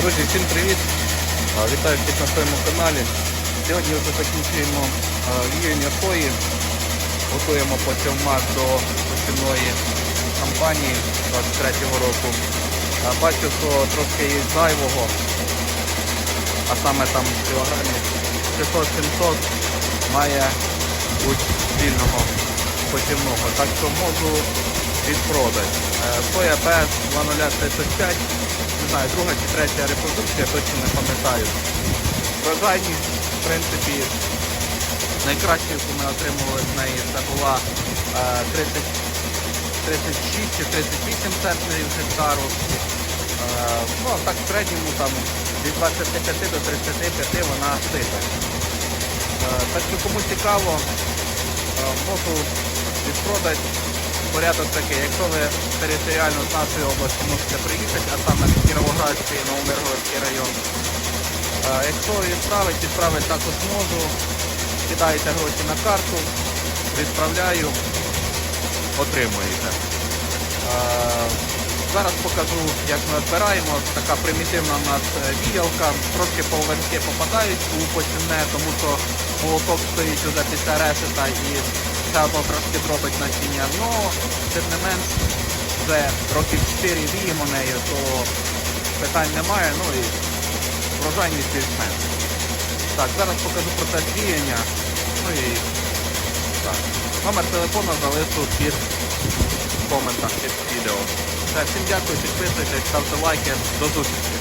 Друзі, всім привіт! Вітаю всіх на своєму каналі. Сьогодні вже закінчуємо віяння сої. Готуємо посівмат до посівної кампанії 23-го року. Бачу, що трошки є зайвого, а саме там кілограмів 600-700 має бути спільного посівного. Так що можу відпродати. Соя БС 2035 не знаю, друга чи третя репродукція, точно не пам'ятаю. Врожайність, в принципі, найкраща, яку ми отримували з неї, це була е, 30, 36 чи 38 центнерів гектару. Е, ну, а так в середньому там від 25 до 35 вона сипе. Е, так що кому цікаво, е, можу відпродати. Порядок такий, якщо ви територіально з нашої області можете приїхати, а саме з Кіровоградський, Новомиргородський район. Е, Якщо відправити, відправити також можу. Кидаєте гроші на карту, відправляю, отримуєте. Е, Зараз покажу, як ми відбираємо. Така примітивна у нас е, віялка. Трошки половинки попадають у посівне, тому що молоток стоїть уже після решета і одно трошки дробить насіння. Ну, тим не менш, вже років 4 віємо нею, то питань немає. Ну і врожайність більш-менш. Так, зараз покажу процес віяння. Ну і так. Номер телефону залишу під коментах під відео. Все, всім дякую, підписуйтесь, ставте лайки. До зустрічі.